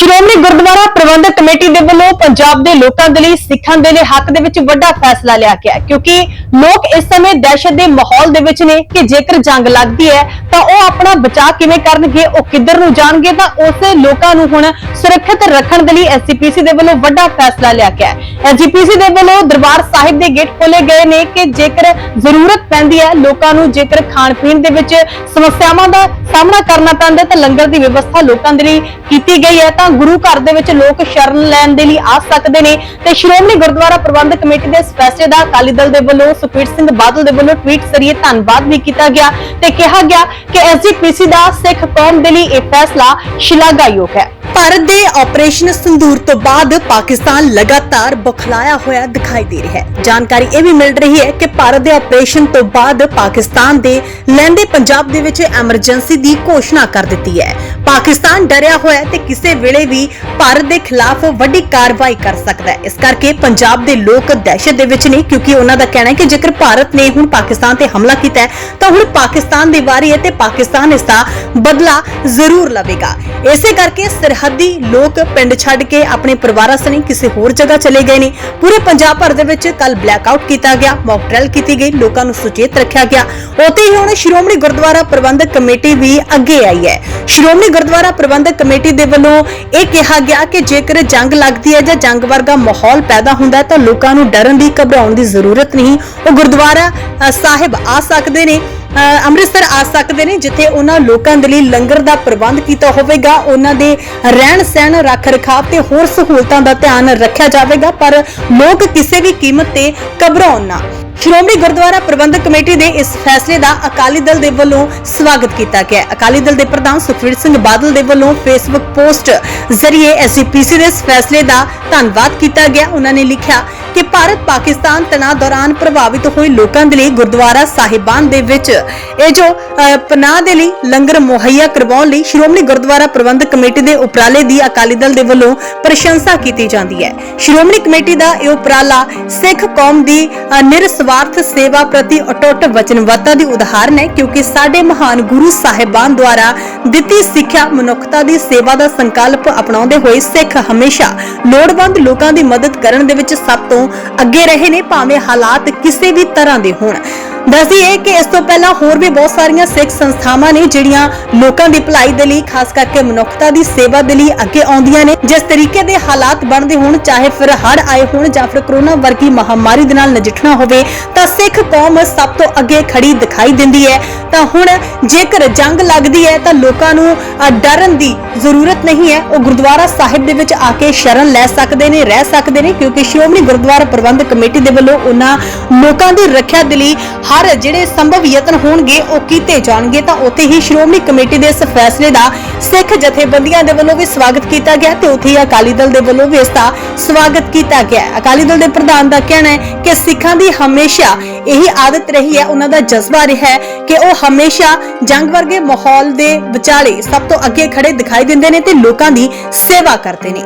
Shiromani Gurdwara Prabandhak committee ਦੇ ਵੱਲੋਂ ਪੰਜਾਬ ਦੇ ਲੋਕਾਂ ਦੇ ਲਈ ਸਿੱਖਾਂ ਦੇ ਲਈ ਹੱਕ ਦੇ ਵਿੱਚ ਵੱਡਾ ਫੈਸਲਾ ਲਿਆ ਗਿਆ ਕਿਉਂਕਿ ਲੋਕ ਇਸ ਸਮੇਂ ਦਹਿਸ਼ਤ ਦੇ ਮਾਹੌਲ ਦੇ ਵਿੱਚ ਨੇ ਕਿ ਜੇਕਰ ਜੰਗ ਲੱਗਦੀ ਹੈ ਤਾਂ ਉਹ ਆਪਣਾ ਬਚਾਅ ਕਿਵੇਂ ਕਰਨਗੇ, ਉਹ ਕਿੱਧਰ ਨੂੰ ਜਾਣਗੇ, ਤਾਂ ਉਸੇ ਲੋਕਾਂ ਨੂੰ ਹੁਣ ਸੁਰੱਖਿਅਤ ਰੱਖਣ ਦੇ ਲਈ ਐਸਜੀਪੀਸੀ ਦੇ ਵੱਲੋਂ ਵੱਡਾ ਫੈਸਲਾ ਲਿਆ ਗਿਆ ਹੈ। ਐਸਜੀਪੀਸੀ ਦੇ ਵੱਲੋਂ ਦਰਬਾਰ ਸਾਹਿਬ ਦੇ ਗੇਟ ਖੋਲੇ ਗਏ ਨੇ ਕਿ ਜੇਕਰ ਜ਼ਰੂਰਤ ਪੈਂਦੀ ਹੈ ਲੋਕਾਂ ਨੂੰ, ਜੇਕਰ ਖਾਣ ਪੀਣ ਦੇ ਵਿੱਚ ਸਮੱਸਿਆਵਾਂ ਦਾ ਸਾਹਮਣਾ ਕਰਨਾ ਪੈਂਦਾ ਤਾਂ ਲੰਗਰ ਦੀ ਵਿਵਸਥਾ ਲੋਕਾਂ ਦੇ ਲਈ ਕੀਤੀ ਗਈ ਹੈ, ਤਾਂ ਗੁਰੂ ਘਰ ਦੇ ਵਿੱਚ ਲੋਕ ਸ਼ਰਨ ਲੈਣ ਦੇ ਲਈ ਆ ਸਕਦੇ ਨੇ। ਤੇ ਸ਼੍ਰੋਮਣੀ ਗੁਰਦੁਆਰਾ ਪ੍ਰਬੰਧਕ ਕਮੇਟੀ ਦੇ ਇਸ ਫੈਸਲੇ ਦਾ ਅਕਾਲੀ ਦਲ ਦੇ ਵੱਲੋਂ ਸੁਖਬੀਰ ਸਿੰਘ ਬਾਦਲ ਦੇ ਵੱਲੋਂ ਟਵੀਟ ਜ਼ਰੀਏ ਧੰਨਵਾਦ ਵੀ ਕੀਤਾ ਗਿਆ ਤੇ ਕਿਹਾ ਗਿਆ ਕਿ ਐਸਜੀਪੀਸੀ ਦਾ ਸਿੱਖ ਕੌਮ ਦੇ ਲਈ ਇਹ ਫੈਸਲਾ ਸ਼ਲਾਘਾਯੋਗ ਹੈ। ਭਾਰਤ ਦੇ ਆਪਰੇਸ਼ਨ ਸੰਦੂਰ ਤੋਂ ਬਾਅਦ ਪਾਕਿਸਤਾਨ ਲਗਾਤਾਰ ਬਖਲਾਇਆ ਹੋਇਆ ਦਿਖਾਈ ਦੇ ਰਿਹਾ ਹੈ। ਜਾਣਕਾਰੀ ਇਹ ਵੀ ਮਿਲ ਰਹੀ ਹੈ ਕਿ ਭਾਰਤ ਦੇ ਆਪਰੇਸ਼ਨ ਤੋਂ ਬਾਅਦ ਪਾਕਿਸਤਾਨ ਦੇ ਲਹਿੰਦੇ ਪੰਜਾਬ ਦੇ ਵਿੱਚ ਐਮਰਜੈਂਸੀ ਦੀ ਘੋਸ਼ਣਾ ਕਰ ਦਿੱਤੀ ਹੈ। ਪਾਕਿਸਤਾਨ ਡਰਿਆ ਹੋਇਆ ਤੇ ਕਿਸੇ ਵੇਲੇ ਵੀ ਭਾਰਤ ਦੇ ਖਿਲਾਫ ਵੱਡੀ ਕਾਰਵਾਈ ਕਰ ਸਕਦਾ ਹੈ। ਇਸ ਕਰਕੇ ਪੰਜਾਬ ਦੇ ਲੋਕ ਦਹਿਸ਼ਤ ਦੇ ਵਿੱਚ ਨੇ ਕਿਉਂਕਿ ਉਹਨਾਂ ਦਾ ਕਹਿਣਾ ਹੈ ਕਿ ਜੇਕਰ ਭਾਰਤ ਨੇ ਹੁਣ ਪਾਕਿਸਤਾਨ ਤੇ ਹਮਲਾ ਕੀਤਾ ਹੈ, ਤਾਂ ਹੁਣ ਪਾਕਿਸਤਾਨ ਦੀ ਵਾਰੀ ਹੈ ਤੇ ਪਾਕਿਸਤਾਨ ਇਸ ਦਾ ਬਦਲਾ ਜ਼ਰੂਰ ਲਵੇਗਾ। ਇਸੇ ਕਰਕੇ ਸਰਹੱਦੀ ਲੋਕ ਪਿੰਡ ਛੱਡ ਕੇ ਆਪਣੇ ਪਰਿਵਾਰਾਂ ਸਣੇ ਕਿਸੇ ਹੋਰ ਜਗ੍ਹਾ ਚਲੇ ਗਏ ਨੇ। ਪੂਰੇ ਪੰਜਾਬ ਭਰ ਦੇ ਵਿੱਚ ਕੱਲ ਬਲੈਕਆਊਟ ਕੀਤਾ ਗਿਆ। ਮੌਕ ਡਰਿਲ ਕੀਤੀ ਗਈ। ਲੋਕਾਂ ਨੂੰ ਸੁਚੇਤ ਰੱਖਿਆ ਗਿਆ। ਉਤੇ ਹੀ ਹੁਣ ਸ਼੍ਰੋਮਣੀ ਗੁਰਦੁਆਰਾ ਪ੍ਰਬੰਧਕ ਕਮੇਟੀ ਵੀ ਅੱਗੇ ਆਈ ਹੈ। ਸ਼੍ਰੋਮਣੀ ਗੁਰਦੁਆਰਾ ਪ੍ਰਬੰਧਕ ਕਮੇਟੀ ਦੇ ਵੱਲੋਂ ਇਹ ਕਿਹਾ ਗਿਆ ਕਿ ਜੇਕਰ ਜੰਗ ਲੱਗਦੀ ਹੈ ਜਾਂ ਜੰਗ ਵਰਗਾ ਮਾਹੌਲ ਪੈਦਾ ਹੁੰਦਾ ਤਾਂ ਲੋਕਾਂ ਨੂੰ ਡਰਨ ਦੀ ਘਬਰਾਉਣ ਦੀ ਜ਼ਰੂਰਤ ਨਹੀਂ। ਉਹ ਗੁਰਦੁਆਰਾ ਸਾਹਿਬ ਆ ਸਕਦੇ ਨੇ। ਅੰਮ੍ਰਿਤਸਰ ਆ ਸਕਦੇ ਨੇ, ਜਿੱਥੇ ਉਹਨਾਂ ਲੋਕਾਂ ਦੇ ਲਈ ਲੰਗਰ ਦਾ ਪ੍ਰਬੰਧ ਕੀਤਾ ਹੋਵੇਗਾ, ਉਹਨਾਂ ਦੇ ਰਹਿਣ ਸਹਿਣ, ਰੱਖ ਰਖਾਵ ਤੇ ਹੋਰ ਸਹੂਲਤਾਂ ਦਾ ਧਿਆਨ ਰੱਖਿਆ ਜਾਵੇਗਾ, ਪਰ ਲੋਕ ਕਿਸੇ ਵੀ ਕੀਮਤ ਤੇ ਘਬਰਾਉਣ ਨਾ। ਸ਼੍ਰੋਮਣੀ ਗੁਰਦੁਆਰਾ ਪ੍ਰਬੰਧਕ ਕਮੇਟੀ ਦੇ ਇਸ ਫੈਸਲੇ ਦਾ ਅਕਾਲੀ ਦਲ ਦੇ ਵੱਲੋਂ ਸਵਾਗਤ ਕੀਤਾ ਗਿਆ ਅਕਾਲੀ ਦਲ ਦੇ ਪ੍ਰਧਾਨ ਸੁਖਵੀਰ ਸਿੰਘ ਬਾਦਲ ਦੇ ਵੱਲੋਂ ਫੇਸਬੁੱਕ ਪੋਸਟ ਜ਼ਰੀਏ ਐਸਜੀਪੀਸੀ ਦੇ ਇਸ ਫੈਸਲੇ ਦਾ ਧੰਨਵਾਦ ਕੀਤਾ ਗਿਆ। ਉਹਨਾਂ ਨੇ ਲਿਖਿਆ ਕਿ ਭਾਰਤ ਪਾਕਿਸਤਾਨ ਤਣਾਅ ਦੌਰਾਨ ਪ੍ਰਭਾਵਿਤ ਹੋਏ ਲੋਕਾਂ ਦੇ ਲਈ ਗੁਰਦੁਆਰਾ ਸਾਹਿਬਾਨ ਦੇ ਵਿੱਚ ਇਹ ਜੋ ਪਨਾਹ ਦੇ ਲਈ ਲੰਗਰ ਮੁਹੱਈਆ ਕਰਵਾਉਣ ਲਈ ਸ਼੍ਰੋਮਣੀ ਗੁਰਦੁਆਰਾ ਪ੍ਰਬੰਧਕ ਕਮੇਟੀ ਦੇ ਉਪਰਾਲੇ ਦੀ ਅਕਾਲੀ ਦਲ ਦੇ ਵੱਲੋਂ ਪ੍ਰਸ਼ੰਸਾ ਕੀਤੀ ਜਾਂਦੀ ਹੈ। ਸ਼੍ਰੋਮਣੀ ਕਮੇਟੀ ਦਾ ਇਹ ਉਪਰਾਲਾ ਸਿੱਖ ਕੌਮ ਦੀ ਨਿਰਸਵਾਰਥ ਸੇਵਾ ਪ੍ਰਤੀ ਅਟੁੱਟ ਵਚਨਬੱਧਤਾ ਦੀ ਉਦਾਹਰਨ ਹੈ ਕਿਉਂਕਿ ਸਾਡੇ ਮਹਾਨ ਗੁਰੂ ਸਾਹਿਬਾਨ ਦੁਆਰਾ ਦਿੱਤੀ ਸਿੱਖਿਆ, ਮਨੁੱਖਤਾ ਦੀ ਸੇਵਾ ਦਾ ਸੰਕਲਪ ਅਪਣਾਉਂਦੇ ਹੋਏ ਸਿੱਖ ਹਮੇਸ਼ਾ ਲੋੜਵੰਦ ਲੋਕਾਂ ਦੀ ਮਦਦ ਕਰਨ ਦੇ ਵਿੱਚ ਸਭ ਤੋਂ ਅੱਗੇ ਰਹੇ ਨੇ, ਭਾਵੇਂ ਹਾਲਾਤ ਕਿਸੇ ਵੀ ਤਰ੍ਹਾਂ ਦੇ ਹੋਣ। ਦੱਸੀਏ ਕਿ ਇਸ ਤੋਂ ਪਹਿਲਾਂ ਹੋਰ ਵੀ ਬਹੁਤ ਸਾਰੀਆਂ ਸਿੱਖ ਸੰਸਥਾਵਾਂ ਨੇ ਜਿਹੜੀਆਂ ਲੋਕਾਂ ਦੀ ਭਲਾਈ ਦੇ ਲਈ, ਖਾਸ ਕਰਕੇ ਮਨੁੱਖਤਾ ਦੀ ਸੇਵਾ ਦੇ ਲਈ ਅੱਗੇ ਆਉਂਦੀਆਂ ਨੇ, ਜਿਸ ਤਰੀਕੇ ਦੇ ਹਾਲਾਤ ਬਣਦੇ ਹੋਣ, ਚਾਹੇ ਫਿਰ ਹੜ ਆਏ ਹੋਣ ਜਾਂ ਫਿਰ ਕਰੋਨਾ ਵਰਗੀ ਮਹਾਮਾਰੀ ਦੇ ਨਾਲ ਨਜਿੱਠਣਾ ਹੋਵੇ, ਤਾਂ ਸਿੱਖ ਕੌਮ ਸਭ ਤੋਂ ਅੱਗੇ ਖੜੀ ਦਿਖਾਈ ਦਿੰਦੀ ਹੈ। ਤਾਂ ਹੁਣ ਜੇਕਰ ਜੰਗ ਲੱਗਦੀ ਹੈ, ਤਾਂ ਲੋਕਾਂ ਨੂੰ ਡਰਨ ਦੀ ਜ਼ਰੂਰਤ ਨਹੀਂ ਹੈ। ਉਹ ਗੁਰਦੁਆਰਾ ਸਾਹਿਬ ਦੇ ਵਿੱਚ ਆ ਕੇ ਸ਼ਰਨ ਲੈ ਸਕਦੇ ਨੇ, ਰਹਿ ਸਕਦੇ ਨੇ, ਕਿਉਂਕਿ ਸ਼੍ਰੋਮਣੀ ਗੁਰਦੁਆਰਾ ਪ੍ਰਬੰਧਕ ਕਮੇਟੀ ਦੇ ਵੱਲੋਂ ਉਹਨਾਂ ਲੋਕਾਂ ਦੀ ਰੱਖਿਆ ਦੇ ਲਈ ਹਰ ਜਿਹੜੇ ਸੰਭਵ ਯਤਨ ਹੋਣਗੇ ਉਹ ਕੀਤੇ ਜਾਣਗੇ, ਤਾਂ ਉੱਥੇ ਹੀ ਸ਼੍ਰੋਮਣੀ ਕਮੇਟੀ ਦੇ ਇਸ ਫੈਸਲੇ ਦਾ ਸਿੱਖ ਜਥੇਬੰਦੀਆਂ ਦੇ ਵੱਲੋਂ ਵੀ ਸਵਾਗਤ ਕੀਤਾ ਗਿਆ ਤੇ ਉੱਥੇ ਹੀ ਅਕਾਲੀ ਦਲ ਦੇ ਵੱਲੋਂ ਵੀ ਇਸ ਦਾ ਸਵਾਗਤ ਕੀਤਾ ਗਿਆ। ਅਕਾਲੀ ਦਲ ਦੇ ਪ੍ਰਧਾਨ ਦਾ ਕਹਿਣਾ ਹੈ ਕਿ ਸਿੱਖਾਂ ਦੀ ਹਮੇਸ਼ਾ ਇਹੀ ਆਦਤ ਰਹੀ ਹੈ, ਉਹਨਾਂ ਦਾ ਜਜ਼ਬਾ ਰਿਹਾ ਹੈ ਕਿ ਉਹ ਹਮੇਸ਼ਾ ਜੰਗ ਵਰਗੇ ਮਾਹੌਲ ਦੇ ਵਿਚਾਲੇ ਸਭ ਤੋਂ ਅੱਗੇ ਖੜੇ ਦਿਖਾਈ ਦਿੰਦੇ ਨੇ ਤੇ ਲੋਕਾਂ ਦੀ ਸੇਵਾ ਕਰਦੇ ਨੇ।